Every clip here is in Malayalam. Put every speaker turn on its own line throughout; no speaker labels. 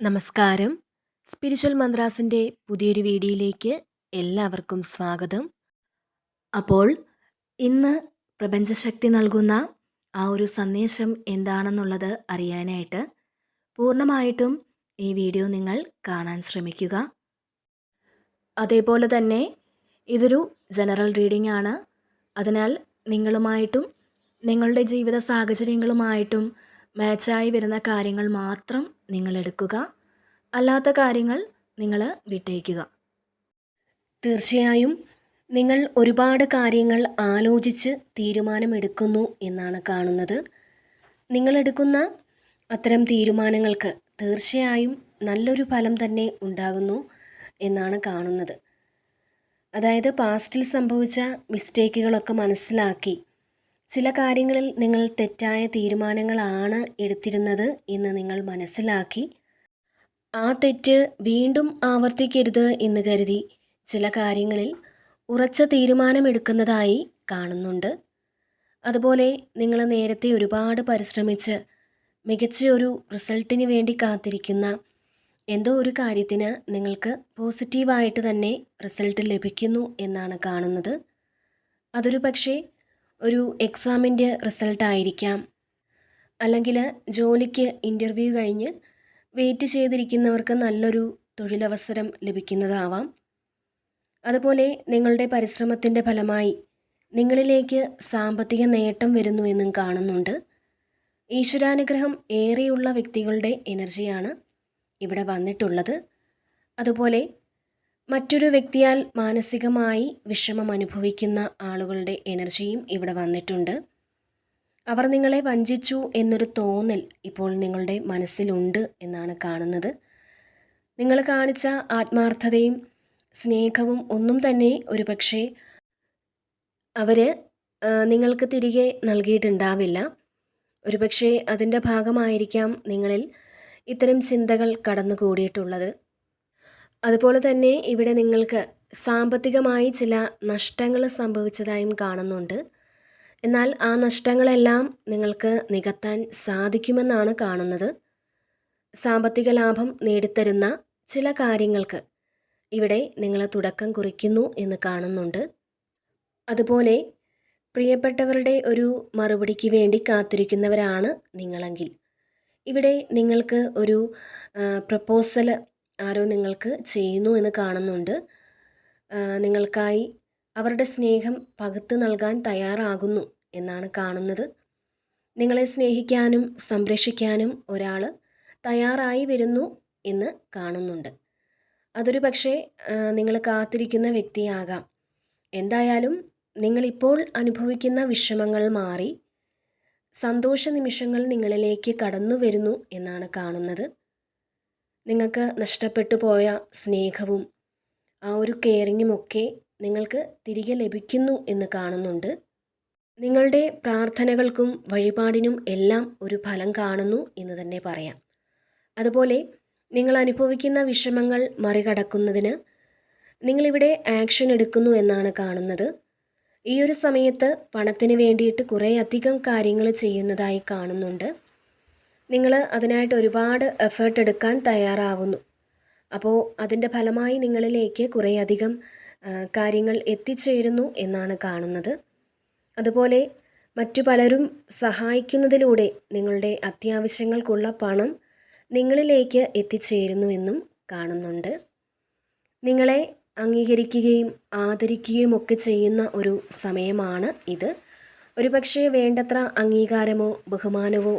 നമസ്കാരം. സ്പിരിച്വൽ മന്ത്രാസിന്റെ പുതിയൊരു വീഡിയോയിലേക്ക് എല്ലാവർക്കും സ്വാഗതം. അപ്പോൾ ഇന്ന് പ്രപഞ്ചശക്തി നൽകുന്ന ആ ഒരു സന്ദേശം എന്താണെന്നുള്ളത് അറിയാനായിട്ട് പൂർണമായിട്ടും ഈ വീഡിയോ നിങ്ങൾ കാണാൻ ശ്രമിക്കുക. അതേപോലെ തന്നെ ഇതൊരു ജനറൽ റീഡിംഗ് ആണ്. അതിനാൽ നിങ്ങളുമായിട്ടും നിങ്ങളുടെ ജീവിത സാഹചര്യങ്ങളുമായിട്ടും മാച്ചായി വരുന്ന കാര്യങ്ങൾ മാത്രം നിങ്ങൾ എടുക്കുക. അല്ലാത്ത കാര്യങ്ങൾ നിങ്ങൾ വിട്ടയക്കുക തീർച്ചയായും നിങ്ങൾ ഒരുപാട് കാര്യങ്ങൾ ആലോചിച്ച് തീരുമാനമെടുക്കുന്നു എന്നാണ് കാണുന്നത്. നിങ്ങളെടുക്കുന്ന അത്തരം തീരുമാനങ്ങൾക്ക് തീർച്ചയായും നല്ലൊരു ഫലം തന്നെ ഉണ്ടാകുന്നു എന്നാണ് കാണുന്നത്. അതായത് പാസ്റ്റിൽ സംഭവിച്ച മിസ്റ്റേക്കുകളൊക്കെ മനസ്സിലാക്കി ചില കാര്യങ്ങളിൽ നിങ്ങൾ തെറ്റായ തീരുമാനങ്ങളാണ് എടുത്തിരുന്നത് എന്ന് നിങ്ങൾ മനസ്സിലാക്കി. ആ തെറ്റ് വീണ്ടും ആവർത്തിക്കരുത് എന്ന് കരുതി ചില കാര്യങ്ങളിൽ ഉറച്ച തീരുമാനമെടുക്കുന്നതായി കാണുന്നുണ്ട്. അതുപോലെ നിങ്ങൾ നേരത്തെ ഒരുപാട് പരിശ്രമിച്ച് മികച്ച ഒരു റിസൾട്ടിന് വേണ്ടി കാത്തിരിക്കുന്ന എന്തോ ഒരു കാര്യത്തിന് നിങ്ങൾക്ക് പോസിറ്റീവായിട്ട് തന്നെ റിസൾട്ട് ലഭിക്കുന്നു എന്നാണ് കാണുന്നത്. അതൊരു പക്ഷേ ഒരു എക്സാമിന്റെ റിസൾട്ടായിരിക്കാം. അല്ലെങ്കിൽ ജോലിക്ക് ഇന്റർവ്യൂ കഴിഞ്ഞ് വെയിറ്റ് ചെയ്തിരിക്കുന്നവർക്ക് നല്ലൊരു തൊഴിലവസരം ലഭിക്കുന്നതാവാം. അതുപോലെ നിങ്ങളുടെ പരിശ്രമത്തിന്റെ ഫലമായി നിങ്ങളിലേക്ക് സാമ്പത്തിക നേട്ടം വരുന്നു എന്നും കാണുന്നുണ്ട്. ഈശ്വരാനുഗ്രഹം ഏറെയുള്ള വ്യക്തികളുടെ എനർജിയാണ് ഇവിടെ വന്നിട്ടുള്ളത്. അതുപോലെ മറ്റൊരു വ്യക്തിയാൽ മാനസികമായി വിഷമം അനുഭവിക്കുന്ന ആളുകളുടെ എനർജിയും ഇവിടെ വന്നിട്ടുണ്ട്. അവർ നിങ്ങളെ വഞ്ചിച്ചു എന്നൊരു തോന്നൽ ഇപ്പോൾ നിങ്ങളുടെ മനസ്സിലുണ്ട് എന്നാണ് കാണുന്നത്. നിങ്ങൾ കാണിച്ച ആത്മാർത്ഥതയും സ്നേഹവും ഒന്നും തന്നെ ഒരുപക്ഷെ അവർ നിങ്ങൾക്ക് തിരികെ നൽകിയിട്ടുണ്ടാവില്ല. ഒരുപക്ഷെ അതിന്റെ ഭാഗമായിരിക്കാം നിങ്ങളിൽ ഇത്തരം ചിന്തകൾ കടന്നുകൂടിയിട്ടുള്ളത്. അതുപോലെ തന്നെ ഇവിടെ നിങ്ങൾക്ക് സാമ്പത്തികമായി ചില നഷ്ടങ്ങൾ സംഭവിച്ചതായും കാണുന്നുണ്ട്. എന്നാൽ ആ നഷ്ടങ്ങളെല്ലാം നിങ്ങൾക്ക് നികത്താൻ സാധിക്കുമെന്നാണ് കാണുന്നത്. സാമ്പത്തിക ലാഭം നേടിത്തരുന്ന ചില കാര്യങ്ങൾക്ക് ഇവിടെ നിങ്ങൾ തുടക്കം കുറിക്കുന്നു എന്ന് കാണുന്നുണ്ട്. അതുപോലെ പ്രിയപ്പെട്ടവരുടെ ഒരു മറുപടിക്ക് വേണ്ടി കാത്തിരിക്കുന്നവരാണ് നിങ്ങളെങ്കിൽ. ഇവിടെ നിങ്ങൾക്ക് ഒരു പ്രപ്പോസൽ ആരോ നിങ്ങൾക്ക് ചെയ്യുന്നു എന്ന് കാണുന്നുണ്ട്. നിങ്ങൾക്കായി അവരുടെ സ്നേഹം പകുത്ത് നൽകാൻ തയ്യാറാകുന്നു എന്നാണ് കാണുന്നത്. നിങ്ങളെ സ്നേഹിക്കാനും സംരക്ഷിക്കാനും ഒരാൾ തയ്യാറായി വരുന്നു എന്ന് കാണുന്നുണ്ട്. അതൊരു പക്ഷേ നിങ്ങൾ കാത്തിരിക്കുന്ന വ്യക്തിയാകാം. എന്തായാലും നിങ്ങളിപ്പോൾ അനുഭവിക്കുന്ന വിഷമങ്ങൾ മാറി സന്തോഷ നിമിഷങ്ങൾ നിങ്ങളിലേക്ക് കടന്നു വരുന്നു എന്നാണ് കാണുന്നത്. നിങ്ങൾക്ക് നഷ്ടപ്പെട്ടു പോയ സ്നേഹവും ആ ഒരു കെയറിങ്ങുമൊക്കെ നിങ്ങൾക്ക് തിരികെ ലഭിക്കുന്നു എന്ന് കാണുന്നുണ്ട്. നിങ്ങളുടെ പ്രാർത്ഥനകൾക്കും വഴിപാടിനും എല്ലാം ഒരു ഫലം കാണുന്നു എന്ന് തന്നെ പറയാം. അതുപോലെ നിങ്ങൾ അനുഭവിക്കുന്ന വിഷമങ്ങൾ മറികടക്കുന്നതിന് നിങ്ങളിവിടെ ആക്ഷൻ എടുക്കുന്നു എന്നാണ് കാണുന്നത്. ഈ ഒരു സമയത്ത് പണത്തിന് വേണ്ടിയിട്ട് കുറേ അധികം കാര്യങ്ങൾ ചെയ്യുന്നതായി കാണുന്നുണ്ട്. നിങ്ങൾ അതിനായിട്ട് ഒരുപാട് എഫേർട്ട് എടുക്കാൻ തയ്യാറാവുന്നു. അപ്പോൾ അതിന്റെ ഫലമായി നിങ്ങളിലേക്ക് കുറേയധികം കാര്യങ്ങൾ എത്തിച്ചേരുന്നു എന്നാണ് കാണുന്നത്. അതുപോലെ മറ്റു പലരും സഹായിക്കുന്നതിലൂടെ നിങ്ങളുടെ അത്യാവശ്യങ്ങൾക്കുള്ള പണം നിങ്ങളിലേക്ക് എത്തിച്ചേരുന്നുവെന്നും കാണുന്നുണ്ട്. നിങ്ങളെ അംഗീകരിക്കുകയും ആദരിക്കുകയും ഒക്കെ ചെയ്യുന്ന ഒരു സമയമാണ് ഇത്. ഒരുപക്ഷെ വേണ്ടത്ര അംഗീകാരമോ ബഹുമാനമോ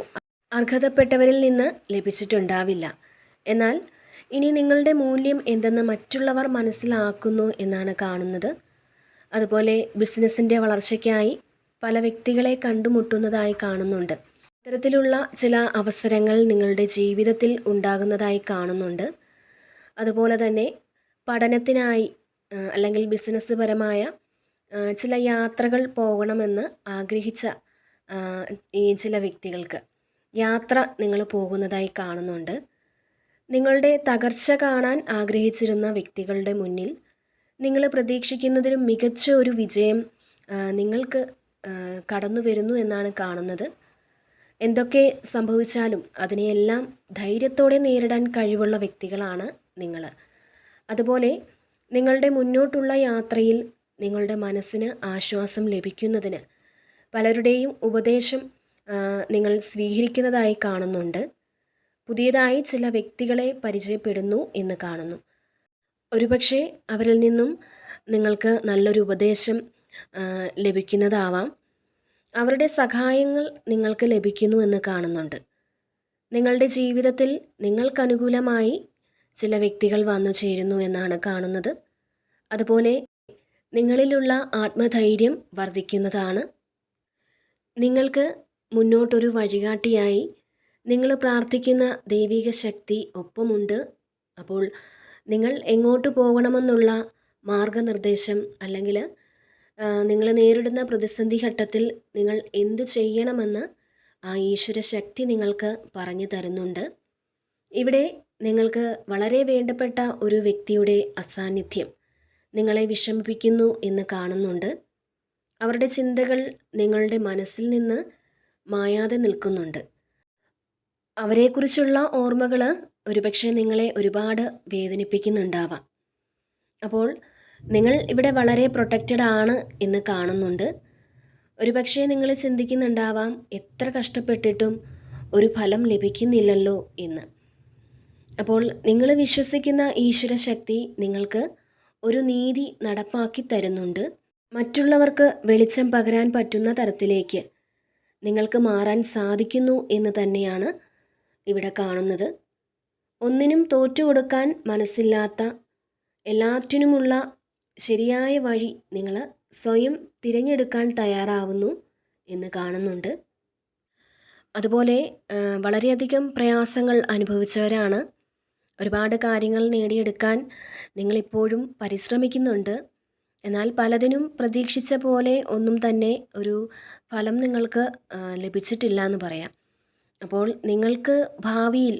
അർഹതപ്പെട്ടവരിൽ നിന്ന് ലഭിച്ചിട്ടുണ്ടാവില്ല. എന്നാൽ ഇനി നിങ്ങളുടെ മൂല്യം എന്തെന്ന് മറ്റുള്ളവർ മനസ്സിലാക്കുന്നു എന്നാണ് കാണുന്നത്. അതുപോലെ ബിസിനസ്സിന്റെ വളർച്ചയ്ക്കായി പല വ്യക്തികളെ കണ്ടുമുട്ടുന്നതായി കാണുന്നുണ്ട്. ഇത്തരത്തിലുള്ള ചില അവസരങ്ങൾ നിങ്ങളുടെ ജീവിതത്തിൽ ഉണ്ടാകുന്നതായി കാണുന്നുണ്ട്. അതുപോലെ തന്നെ പഠനത്തിനായി അല്ലെങ്കിൽ ബിസിനസ് പരമായ ചില യാത്രകൾ പോകണമെന്ന് ആഗ്രഹിച്ച ഈ ചില വ്യക്തികൾക്ക്. യാത്ര നിങ്ങൾ പോകുന്നതായി കാണുന്നുണ്ട്. നിങ്ങളുടെ തകർച്ച കാണാൻ ആഗ്രഹിച്ചിരുന്ന വ്യക്തികളുടെ മുന്നിൽ നിങ്ങൾ പ്രതീക്ഷിക്കുന്നതിലും മികച്ച ഒരു വിജയം നിങ്ങൾക്ക് കടന്നു വരുന്നു എന്നാണ് കാണുന്നത്. എന്തൊക്കെ സംഭവിച്ചാലും അതിനെയെല്ലാം ധൈര്യത്തോടെ നേരിടാൻ കഴിവുള്ള വ്യക്തികളാണ് നിങ്ങൾ. അതുപോലെ നിങ്ങളുടെ മുന്നോട്ടുള്ള യാത്രയിൽ നിങ്ങളുടെ മനസ്സിന് ആശ്വാസം ലഭിക്കുന്നതിന് പലരുടെയും ഉപദേശം നിങ്ങൾ സ്വീകരിക്കുന്നതായി കാണുന്നുണ്ട്. പുതിയതായി ചില വ്യക്തികളെ പരിചയപ്പെടുന്നു എന്ന് കാണുന്നു. ഒരുപക്ഷെ അവരിൽ നിന്നും നിങ്ങൾക്ക് നല്ലൊരു ഉപദേശം ലഭിക്കുന്നതാവാം. അവരുടെ സഹായങ്ങൾ നിങ്ങൾക്ക് ലഭിക്കുന്നു എന്ന് കാണുന്നുണ്ട്. നിങ്ങളുടെ ജീവിതത്തിൽ നിങ്ങൾക്കനുകൂലമായി ചില വ്യക്തികൾ വന്നു ചേരുന്നു എന്നാണ് കാണുന്നത്. അതുപോലെ നിങ്ങളിലുള്ള ആത്മധൈര്യം വർദ്ധിക്കുന്നതാണ്. നിങ്ങൾക്ക് മുന്നോട്ടൊരു വഴികാട്ടിയായി. നിങ്ങൾ പ്രാർത്ഥിക്കുന്ന ദൈവിക ശക്തി ഒപ്പമുണ്ട്. അപ്പോൾ നിങ്ങൾ എങ്ങോട്ട് പോകണമെന്നുള്ള മാർഗനിർദ്ദേശം അല്ലെങ്കിൽ നിങ്ങൾ നേരിടുന്ന പ്രതിസന്ധി ഘട്ടത്തിൽ നിങ്ങൾ എന്ത് ചെയ്യണമെന്ന് ആ ഈശ്വര ശക്തി നിങ്ങൾക്ക് പറഞ്ഞു തരുന്നുണ്ട്. ഇവിടെ നിങ്ങൾക്ക് വളരെ വേണ്ടപ്പെട്ട ഒരു വ്യക്തിയുടെ അസാന്നിധ്യം നിങ്ങളെ വിഷമിപ്പിക്കുന്നു എന്ന് കാണുന്നുണ്ട്. അവരുടെ ചിന്തകൾ നിങ്ങളുടെ മനസ്സിൽ നിന്ന് മായാതെ നിൽക്കുന്നുണ്ട്. അവരെക്കുറിച്ചുള്ള ഓർമ്മകൾ ഒരുപക്ഷെ നിങ്ങളെ ഒരുപാട് വേദനിപ്പിക്കുന്നുണ്ടാവാം. അപ്പോൾ നിങ്ങൾ ഇവിടെ വളരെ പ്രൊട്ടക്റ്റഡ് ആണ് എന്ന് കാണുന്നുണ്ട്. ഒരുപക്ഷെ നിങ്ങൾ ചിന്തിക്കുന്നുണ്ടാവാം എത്ര കഷ്ടപ്പെട്ടിട്ടും ഒരു ഫലം ലഭിക്കുന്നില്ലല്ലോ എന്ന്. അപ്പോൾ നിങ്ങൾ വിശ്വസിക്കുന്ന ഈശ്വര ശക്തി നിങ്ങൾക്ക് ഒരു നീതി നടപ്പാക്കി തരുന്നുണ്ട്. മറ്റുള്ളവർക്ക് വെളിച്ചം പകരാൻ പറ്റുന്ന തരത്തിലേക്ക് നിങ്ങൾക്ക് മാറാൻ സാധിക്കുന്നു എന്ന് തന്നെയാണ് ഇവിടെ കാണുന്നത്. ഒന്നിനും തോറ്റു കൊടുക്കാൻ മനസ്സില്ലാത്ത എല്ലാറ്റിനുമുള്ള ശരിയായ വഴി നിങ്ങൾ സ്വയം തിരഞ്ഞെടുക്കാൻ തയ്യാറാവുന്നു എന്ന് കാണുന്നുണ്ട്. അതുപോലെ വളരെയധികം പ്രയാസങ്ങൾ അനുഭവിച്ചവരാണ്. ഒരുപാട് കാര്യങ്ങൾ നേടിയെടുക്കാൻ നിങ്ങളിപ്പോഴും പരിശ്രമിക്കുന്നുണ്ട്. എന്നാൽ പലതിനും പ്രതീക്ഷിച്ച പോലെ ഒന്നും തന്നെ ഒരു ഫലം നിങ്ങൾക്ക് ലഭിച്ചിട്ടില്ല എന്ന് പറയാം. അപ്പോൾ നിങ്ങൾക്ക് ഭാവിയിൽ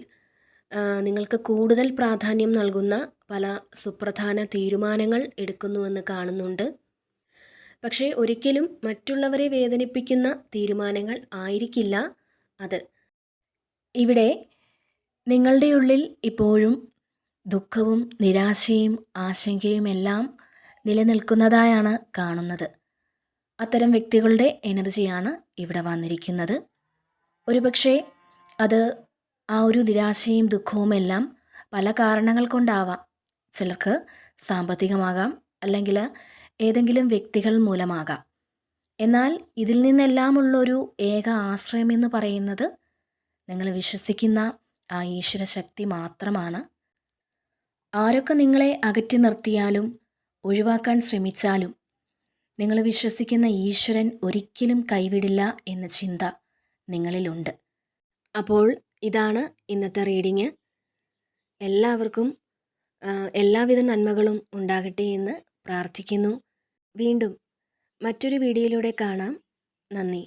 നിങ്ങൾക്ക് കൂടുതൽ പ്രാധാന്യം നൽകുന്ന പല സുപ്രധാന തീരുമാനങ്ങൾ എടുക്കുന്നുവെന്ന് കാണുന്നുണ്ട്. പക്ഷേ ഒരിക്കലും മറ്റുള്ളവരെ വേദനിപ്പിക്കുന്ന തീരുമാനങ്ങൾ ആയിരിക്കില്ല അത്. ഇവിടെ നിങ്ങളുടെ ഉള്ളിൽ ഇപ്പോഴും ദുഃഖവും നിരാശയും ആശങ്കയും എല്ലാം നിലനിൽക്കുന്നതായാണ് കാണുന്നത്. അത്തരം വ്യക്തികളുടെ എനർജിയാണ് ഇവിടെ വന്നിരിക്കുന്നത്. ഒരുപക്ഷെ അത് ആ ഒരു നിരാശയും ദുഃഖവും എല്ലാം പല കാരണങ്ങൾ കൊണ്ടാവാം. ചിലർക്ക് സാമ്പത്തികമാകാം അല്ലെങ്കിൽ ഏതെങ്കിലും വ്യക്തികൾ മൂലമാകാം. എന്നാൽ ഇതിൽ നിന്നെല്ലാമുള്ളൊരു ഏക ആശ്രയം എന്ന് പറയുന്നത് നിങ്ങൾ വിശ്വസിക്കുന്ന ആ ഈശ്വര ശക്തി മാത്രമാണ്. ആരൊക്കെ നിങ്ങളെ അകറ്റി നിർത്തിയാലും ഒഴിവാക്കാൻ ശ്രമിച്ചാലും നിങ്ങൾ വിശ്വസിക്കുന്ന ഈശ്വരൻ ഒരിക്കലും കൈവിടില്ല എന്ന ചിന്ത നിങ്ങളിലുണ്ട്. അപ്പോൾ ഇതാണ് ഇന്നത്തെ റീഡിങ്. എല്ലാവർക്കും എല്ലാവിധ നന്മകളും ഉണ്ടാകട്ടെ എന്ന് പ്രാർത്ഥിക്കുന്നു. വീണ്ടും മറ്റൊരു വീഡിയോയിലൂടെ കാണാം. നന്ദി.